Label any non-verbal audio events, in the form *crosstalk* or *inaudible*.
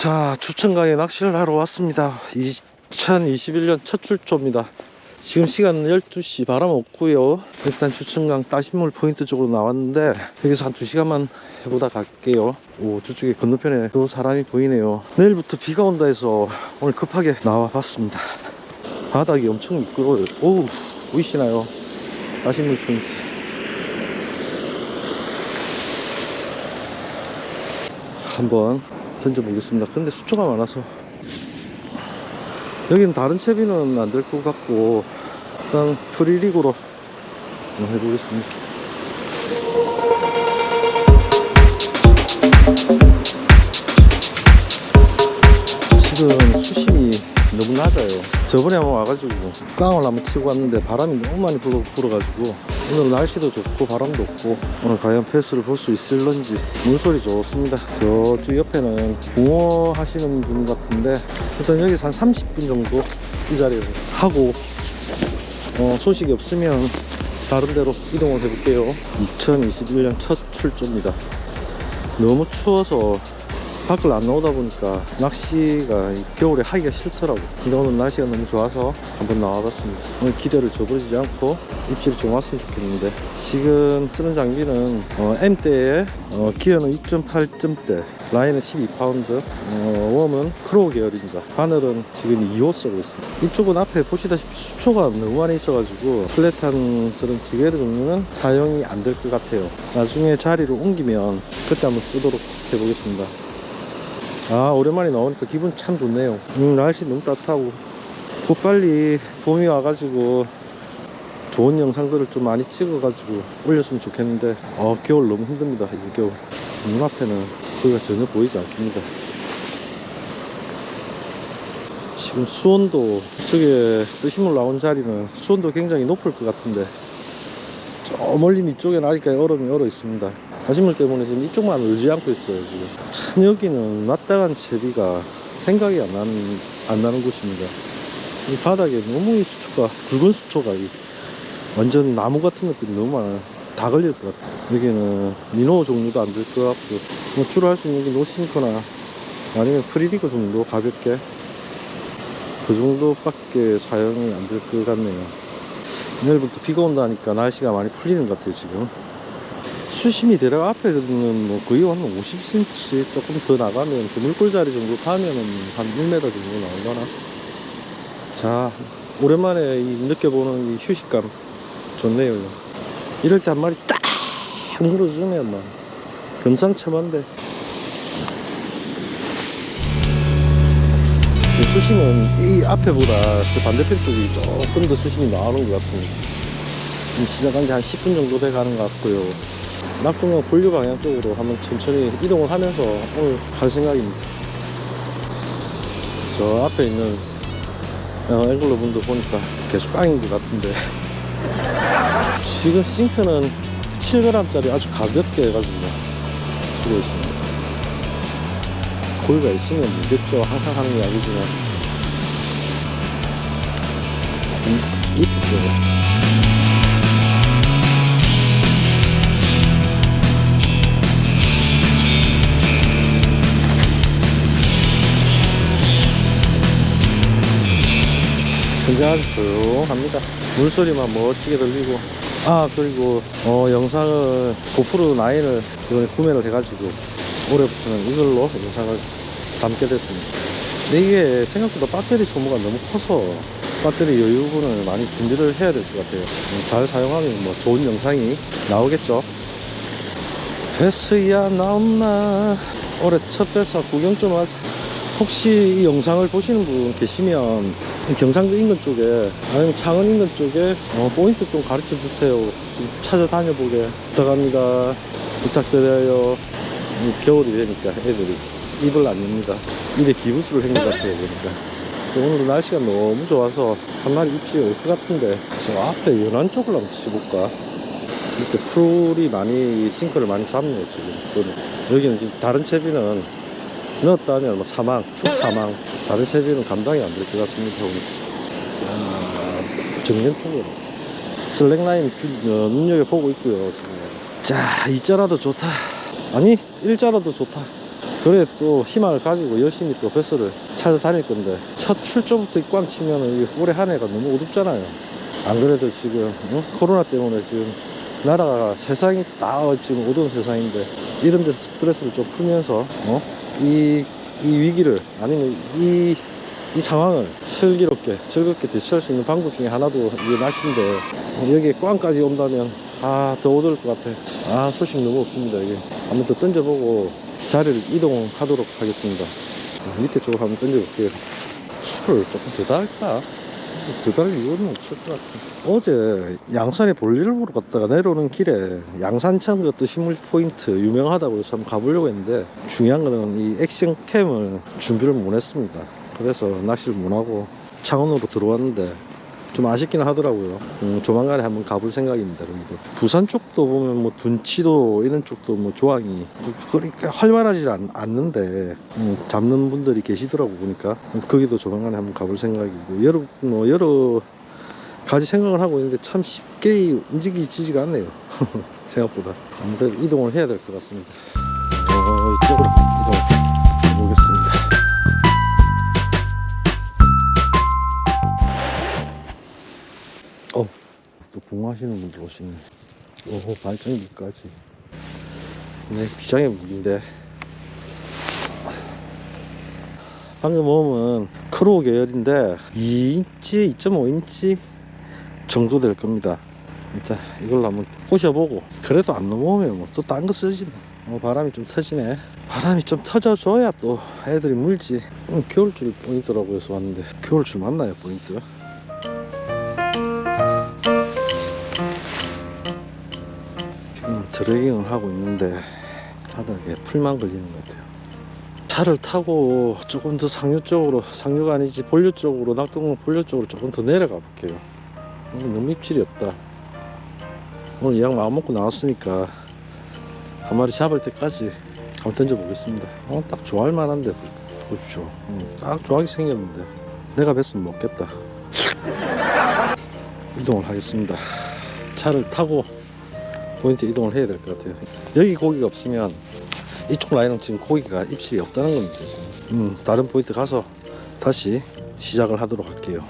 자, 주천강에 낚시를 하러 왔습니다. 2021년 첫 출조입니다. 지금 시간은 12시 바람 없고요. 일단 주천강 따신물 포인트 쪽으로 나왔는데 여기서 한 2시간만 해보다 갈게요. 오, 저쪽에 건너편에 또 사람이 보이네요. 내일부터 비가 온다 해서 오늘 급하게 나와 봤습니다. 바닥이 엄청 미끄러워요. 오, 보이시나요? 따신물 포인트. 한번 던져보겠습니다. 근데 수초가 많아서 여기는 다른 채비는 안 될 것 같고 일단 프리릭으로 한번 해보겠습니다. 지금 수심이 너무 낮아요. 저번에 한번 와가지고 깡을 한번 치고 왔는데 바람이 너무 많이 불어, 불어가지고 오늘 날씨도 좋고 바람도 없고 오늘 과연 패스를 볼 수 있을런지 물소리 좋습니다. 저쪽 옆에는 붕어 하시는 분 같은데 일단 여기서 한 30분 정도 이 자리에서 하고 어, 소식이 없으면 다른 데로 이동을 해볼게요. 2021년 첫 출조입니다. 너무 추워서 밖을 안 나오다 보니까 낚시가 이 겨울에 하기가 싫더라고. 근데 오늘 날씨가 너무 좋아서 한번 나와봤습니다. 오늘 기대를 저버리지 않고 입질이 좀 왔으면 좋겠는데 지금 쓰는 장비는 어, M대에 어, 기어는 6.8점대 라인은 12파운드 어, 웜은 크로우 계열입니다 바늘은 지금 2호 쓰고 있습니다 이쪽은 앞에 보시다시피 수초가 너무 많이 있어가지고 플랫한 저런 지게르 종류는 사용이 안 될 것 같아요 나중에 자리를 옮기면 그때 한번 쓰도록 해보겠습니다 아 오랜만에 나오니까 기분 참 좋네요. 음 날씨 너무 따뜻하고. 곧 빨리 봄이 와가지고 좋은 영상들을 좀 많이 찍어가지고 올렸으면 좋겠는데 어 겨울 너무 힘듭니다 이 겨울. 눈앞에는 거기가 전혀 보이지 않습니다. 지금 수온도 이쪽에 뜨신물 나온 자리는 수온도 굉장히 높을 것 같은데 저 멀리 위쪽에 나니까 얼음이 얼어 있습니다 가시물 때문에 지금 이쪽만 얼지 않고 있어요 지금. 참 여기는 낯다간 채비가 생각이 안 나는, 안 나는 곳입니다. 이 바닥에 너무 이 수초가 붉은 수초가 이 완전 나무 같은 것들이 너무 많아요 다 걸릴 것 같아요 여기는 미노 종류도 안 될 것 같고 뭐 주로 할 수 있는 게 노싱커나 아니면 프리리그 정도 가볍게 그 정도밖에 사용이 안 될 것 같네요. 내일부터 비가 온다니까 날씨가 많이 풀리는 것 같아요 지금 수심이 대략 앞에는 뭐 거의 한 50cm 조금 더 나가면 그 물골자리 정도 가면은 한 1m 정도 나오거나? 자 오랜만에 이 느껴보는 이 휴식감. 좋네요. 이럴 때 한 마리 딱 물어주면 막 금상첨화인데. 지금 수심은 이 앞에보다 저 반대편 쪽이 조금 더 수심이 나오는 것 같습니다. 지금 시작한 지 한 10분 정도 돼 가는 것 같고요 낙동강 본류 방향 쪽으로 한번 천천히 이동을 하면서 오늘 갈 생각입니다. 저 앞에 있는 어, 앵글러 분도 보니까 계속 깡인 것 같은데. *laughs* 지금 싱크는 7g짜리 아주 가볍게 해가지고 쓰고 있습니다. 고기가 있으면 무겠죠. 항상 하는 이야기지만. 음, 밑에 쪽에 아주 조용합니다. 물소리만 멋지게 들리고. 아, 그리고, 어, 영상을, 고프로 9을 이번에 구매를 해가지고, 올해부터는 이걸로 영상을 담게 됐습니다. 근데 이게 생각보다 배터리 소모가 너무 커서, 배터리 여유분을 많이 준비를 해야 될 것 같아요. 음, 잘 사용하면 뭐 좋은 영상이 나오겠죠. 베스야 나온나 올해 첫 베스 구경 좀 하자. 혹시 이 영상을 보시는 분 계시면 이 경상도 인근 쪽에 아니면 창원 인근 쪽에 어, 포인트 좀 가르쳐 주세요. 좀 찾아다녀 보게 부탁합니다. 부탁드려요. 이 겨울이 되니까 애들이 입을 안 엽니다. 입에 기부스를 한것 같아요. 또 오늘도 날씨가 너무 좋아서 한 마리 입질이 올 것 같은데 저 앞에 연안 쪽을 한번 치볼까? 이렇게 풀이 많이 싱크를 많이 잡네요 지금. 여기는 지금 다른 채비는 넣었다 하면 뭐 사망, 축 사망. 다른 채비는 감당이 안 될 것 같습니다. 자, 정면 쪽으로. 슬랙라인 주, 어, 눈여겨보고 있고요. 지금. 자, 이자라도 좋다. 아니, 일자라도 좋다. 그래 또 희망을 가지고 열심히 또 베스를 찾아다닐 건데 첫 출조부터 꽝 치면은 올해 한 해가 너무 어둡잖아요. 안 그래도 지금 어? 코로나 때문에 지금 나라가 세상이 다 지금 어두운 세상인데 이런 데서 스트레스를 좀 풀면서 어? 이, 이 위기를 아니면 이, 이 상황을 슬기롭게 즐겁게 대처할 수 있는 방법 중에 하나도 이게 날씨인데 여기에 꽝까지 온다면 아더 어두울 것 같아. 아 소식 너무 없습니다 이게. 더 던져보고 자리를 이동하도록 하겠습니다. 아, 밑에 쪽으로 한번 던져볼게요. 추를 조금 더 달까? 더달 이유는 없을 것 같아. 어제 양산에 볼일을 보러 갔다가 내려오는 길에 양산천 같은 식물 포인트 유명하다고 해서 한번 가보려고 했는데 중요한 거는 이 액션캠을 준비를 못 했습니다. 그래서 낚시를 못 하고 창원으로 들어왔는데 좀 아쉽긴 하더라고요. 음, 조만간에 한번 가볼 생각입니다, 여러분들. 부산 쪽도 보면 뭐 둔치도 이런 쪽도 뭐 조항이 그렇게 활발하지 않, 않는데 음, 잡는 분들이 계시더라고 보니까 거기도 조만간에 한번 가볼 생각이고 여러 뭐 여러 가지 생각을 하고 있는데 참 쉽게 움직이지가 않네요. *laughs* 생각보다 아무래도 이동을 해야 될 것 같습니다. 어, 이쪽으로 또 봉하시는 분들 오시네. 오호, 발전기까지. 네, 비장의 무기인데. 방금 모음은 크로우 계열인데 2인치, 2.5인치 정도 될 겁니다. 일단 이걸로 한번 보셔보고 그래도 안 넘어오면 뭐 또 딴 거 쓰지 뭐. 어, 바람이 좀 터지네. 바람이 좀 터져줘야 또 애들이 물지. 오늘 겨울줄 포인트라고 해서 왔는데 겨울줄 맞나요 포인트? 드래깅을 하고 있는데 바닥에 풀만 걸리는 것 같아요. 차를 타고 조금 더 상류 쪽으로 상류가 아니지 본류 쪽으로 낙동강 본류 쪽으로 조금 더 내려가 볼게요. 너무 입질이 없다. 오늘 이왕 마음 먹고 나왔으니까 한 마리 잡을 때까지 한번 던져 보겠습니다. 어, 딱 좋아할 만한데 보- 보십시오. 음, 딱 좋아하게 생겼는데 내가 뵀으면 먹겠다. *laughs* 이동을 하겠습니다. 차를 타고 포인트 이동을 해야 될 것 같아요. 여기 고기가 없으면 이쪽 라인은 지금 고기가 입질이 없다는 겁니다. 음, 다른 포인트 가서 다시 시작을 하도록 할게요.